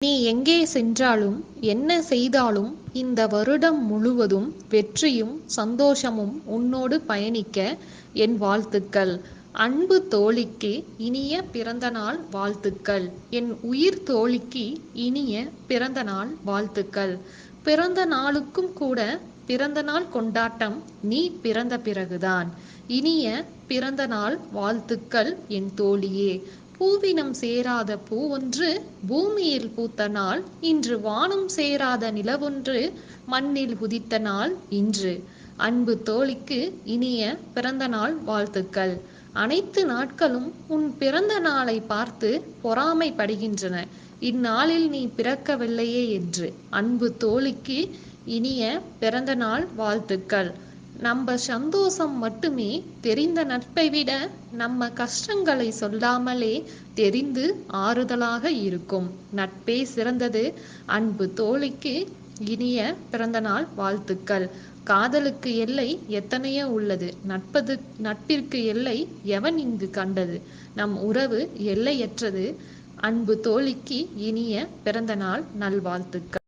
நீ எங்கே சென்றாலும் என்ன செய்தாலும் இந்த வருடம் முழுவதும் வெற்றியும் சந்தோஷமும் உன்னோடு பயணிக்க என் வாழ்த்துக்கள். அன்பு தோழிக்கு இனிய பிறந்தநாள் வாழ்த்துக்கள். என் உயிர் தோழிக்கு இனிய பிறந்தநாள் வாழ்த்துக்கள். பிறந்த நாளுக்கும் கூட பிறந்த நாள் கொண்டாட்டம் நீ பிறந்த பிறகுதான். இனிய பிறந்த நாள் வாழ்த்துக்கள் என் தோழியே. பூவினம் சேராத பூவொன்று பூமியில் பூத்த நாள் இன்று வானம் சேராத நிலவொன்று மண்ணில் உதித்த நாள் இன்று. அன்பு தோழிக்கு இனிய பிறந்த நாள் வாழ்த்துக்கள். அனைத்து நாட்களும் உன் பிறந்த நாளை பார்த்து பொறாமைப்படுகின்றன. இந்நாளில் நீ பிறக்கவில்லையே என்று. அன்பு தோழிக்கு இனிய பிறந்த நாள் வாழ்த்துக்கள். நம்ம சந்தோஷம் மட்டுமே தெரிந்த நட்பை விட நம்ம கஷ்டங்களை சொல்லாமலே தெரிந்து ஆறுதலாக இருக்கும். நட்பே சிறந்தது. அன்பு தோழிக்கு இனிய பிறந்தநாள் வாழ்த்துக்கள். காதலுக்கு எல்லை எத்தனையோ உள்ளது. நட்பது நட்பிற்கு எல்லை எவன் இங்கு கண்டது? நம் உறவு எல்லையற்றது. அன்பு தோழிக்கு இனிய பிறந்தநாள் நல்வாழ்த்துக்கள்.